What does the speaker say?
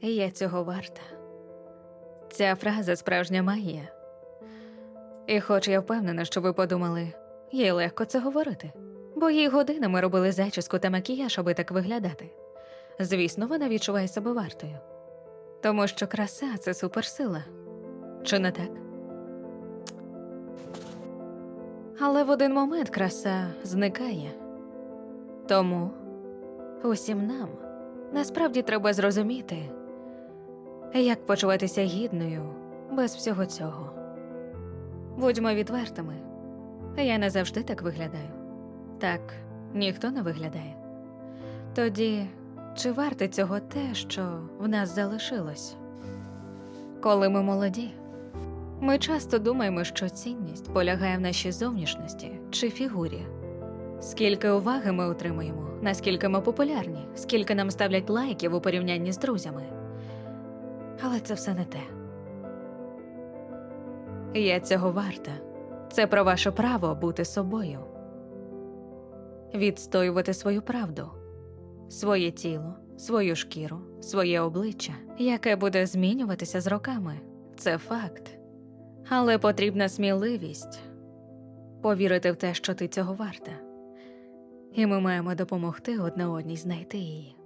Я цього варта. Ця фраза справжня магія. І хоч я впевнена, що ви подумали, їй легко це говорити, бо їй годинами робили зачіску та макіяж, аби так виглядати. Звісно, вона відчуває себе вартою. Тому що краса це суперсила. Чи не так? Але в один момент краса зникає. Тому усім нам насправді треба зрозуміти, як почуватися гідною без всього цього. Будьмо відвертими. Я не завжди так виглядаю. Так, ніхто не виглядає. Тоді чи варте цього те, що в нас залишилось? Коли ми молоді, ми часто думаємо, що цінність полягає в нашій зовнішності чи фігурі. Скільки уваги ми отримуємо, наскільки ми популярні, скільки нам ставлять лайків у порівнянні з друзями. Але це все не те. Я цього варта. Це про ваше право бути собою, відстоювати свою правду, своє тіло, свою шкіру, своє обличчя, яке буде змінюватися з роками. Це факт. Але потрібна сміливість повірити в те, що ти цього варта. І ми маємо допомогти одне одній знайти її.